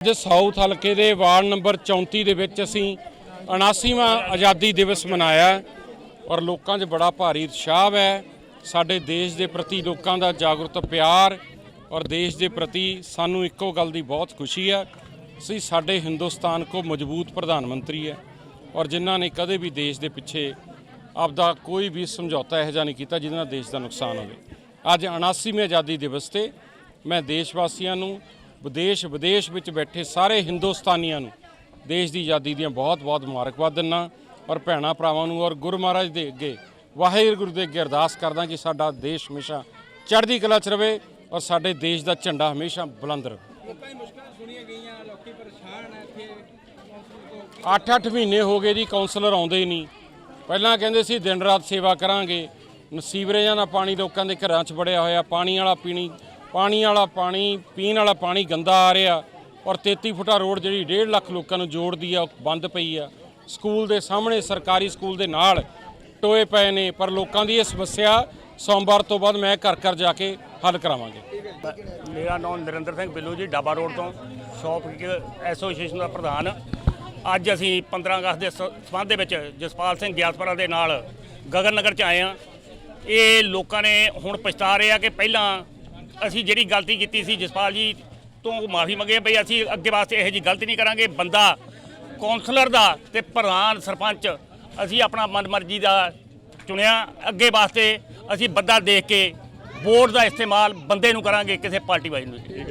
ਅੱਜ ਸਾਊਥ ਹਲਕੇ ਦੇ ਵਾਰਡ ਨੰਬਰ 34 ਦੇ ਵਿੱਚ ਅਸੀਂ 79ਵਾਂ ਆਜ਼ਾਦੀ ਦਿਵਸ ਮਨਾਇਆ ਔਰ ਲੋਕਾਂ 'ਚ ਬੜਾ ਭਾਰੀ ਉਤਸ਼ਾਹ ਹੈ। ਸਾਡੇ ਦੇਸ਼ ਦੇ ਪ੍ਰਤੀ ਲੋਕਾਂ ਦਾ ਜਾਗਰੂਕ ਪਿਆਰ ਔਰ ਦੇਸ਼ ਦੇ ਪ੍ਰਤੀ ਸਾਨੂੰ ਇੱਕੋ ਗੱਲ ਦੀ ਬਹੁਤ ਖੁਸ਼ੀ ਹੈ। ਸੀ ਸਾਡੇ ਹਿੰਦੁਸਤਾਨ ਕੋ ਮਜ਼ਬੂਤ ਪ੍ਰਧਾਨ ਮੰਤਰੀ ਹੈ ਔਰ ਜਿਨ੍ਹਾਂ ਨੇ ਕਦੇ ਵੀ ਦੇਸ਼ ਦੇ ਪਿੱਛੇ ਆਪਦਾ ਕੋਈ ਵੀ ਸਮਝੌਤਾ ਇਹੋ ਜਿਹਾ ਨਹੀਂ ਕੀਤਾ ਜਿਹਦੇ ਨਾਲ ਦੇਸ਼ ਦਾ ਨੁਕਸਾਨ ਹੋਵੇ। ਅੱਜ 79ਵੇਂ ਆਜ਼ਾਦੀ ਦਿਵਸ ਤੇ ਮੈਂ ਦੇਸ਼ ਵਾਸੀਆਂ ਨੂੰ ਵਿਦੇਸ਼ ਵਿਦੇਸ਼ ਵਿੱਚ ਬੈਠੇ ਸਾਰੇ ਹਿੰਦੁਸਤਾਨੀਆਂ ਨੂੰ ਦੇਸ਼ ਦੀ ਆਜ਼ਾਦੀ ਦੀਆਂ ਬਹੁਤ-ਬਹੁਤ ਮੁਬਾਰਕਬਾਦ ਦਿੰਦਾ ਔਰ ਭੈਣਾਂ ਭਰਾਵਾਂ ਨੂੰ ਔਰ ਗੁਰੂ ਮਹਾਰਾਜ ਦੇ ਅੱਗੇ ਵਾਹਿਗੁਰੂ ਦੇ ਅੱਗੇ ਅਰਦਾਸ ਕਰਦਾ ਕਿ ਸਾਡਾ ਦੇਸ਼ ਹਮੇਸ਼ਾ ਚੜ੍ਹਦੀ ਕਲਾ 'ਚ ਰਵੇ ਔਰ ਸਾਡੇ ਦੇਸ਼ ਦਾ ਝੰਡਾ ਹਮੇਸ਼ਾ ਬੁਲੰਦ ਰਹੇ ਲੋਕਾਂ ਦੀ ਮੁਸ਼ਕਲਾਂ ਸੁਣੀਆਂ ਗਈਆਂ ਲੋਕੀ ਪਰੇਸ਼ਾਨ ਹੈ ਇੱਥੇ 8-8 ਮਹੀਨੇ ਹੋ ਗਏ ਜੀ ਕਾਉਂਸਲਰ ਆਉਂਦੇ ਹੀ ਨਹੀਂ। ਪਹਿਲਾਂ ਕਹਿੰਦੇ ਸੀ, ਦਿਨ ਰਾਤ ਸੇਵਾ ਕਰਾਂਗੇ। ਸੀਵਰੇਜਾਂ ਦਾ ਪਾਣੀ ਲੋਕਾਂ ਦੇ ਘਰਾਂ 'ਚ ਵੜਿਆ ਹੋਇਆ, ਪਾਣੀ ਵਾਲਾ ਪੀਣੀ ਪਾਣੀ ਵਾਲਾ ਪਾਣੀ, ਪੀਣ ਵਾਲਾ ਪਾਣੀ ਗੰਦਾ ਆ ਰਿਹਾ ਔਰ 33 ਫੁੱਟਾ ਰੋਡ ਜਿਹੜੀ 1.5 ਲੱਖ ਲੋਕਾਂ ਨੂੰ ਜੋੜਦੀ ਆ ਉਹ ਬੰਦ ਪਈ ਆ। ਸਕੂਲ ਦੇ ਸਾਹਮਣੇ, ਸਰਕਾਰੀ ਸਕੂਲ ਦੇ ਨਾਲ ਟੋਏ ਪਏ ਨੇ, ਪਰ ਲੋਕਾਂ ਦੀ ਇਹ ਸਮੱਸਿਆ ਸੋਮਵਾਰ ਤੋਂ ਬਾਅਦ ਮੈਂ ਘਰ ਘਰ ਜਾ ਕੇ ਹੱਲ ਕਰਾਵਾਂਗੇ। ਮੇਰਾ ਨਾਮ ਨਰਿੰਦਰ ਸਿੰਘ ਬਿੱਲੂ ਜੀ, ਡਾਬਾ ਰੋਡ ਤੋਂ, ਸ਼ੌਪ ਐਸੋਸੀਏਸ਼ਨ ਦਾ ਪ੍ਰਧਾਨ। ਅੱਜ ਅਸੀਂ 15 ਅਗਸਤ ਦੇ ਸ- ਸੰਬੰਧ ਦੇ ਵਿੱਚ ਜਸਪਾਲ ਸਿੰਘ ਗਿਆਸਪੁਰਾ ਦੇ ਨਾਲ ਗਗਨ ਨਗਰ ਚ ਆਏ ਆ ਇਹ ਲੋਕਾਂ ਨੇ ਹੁਣ ਪਛਤਾ ਰਹੇ ਆ ਕਿ ਪਹਿਲਾਂ ਅਸੀਂ ਜਿਹੜੀ ਗਲਤੀ ਕੀਤੀ ਸੀ ਜਸਪਾਲ ਜੀ ਤੋਂ ਮਾਫੀ ਮੰਗੇ ਬਈ ਅਸੀਂ ਅੱਗੇ ਵਾਸਤੇ ਇਹੋ ਜੀ ਗਲਤੀ ਨਹੀਂ ਕਰਾਂਗੇ। ਬੰਦਾ ਕੌਂਸਲਰ ਦਾ ਤੇ ਪ੍ਰਧਾਨ ਸਰਪੰਚ ਅਸੀਂ ਆਪਣਾ ਮਨਮਰਜ਼ੀ ਦਾ ਚੁਣਿਆ। ਅੱਗੇ ਵਾਸਤੇ ਅਸੀਂ ਬੰਦਾ ਦੇਖ ਕੇ ਵੋਟ ਦਾ ਇਸਤੇਮਾਲ ਬੰਦੇ ਨੂੰ ਕਰਾਂਗੇ, ਕਿਸੇ ਪਾਰਟੀ ਵਾਈਜ਼ ਨੂੰ।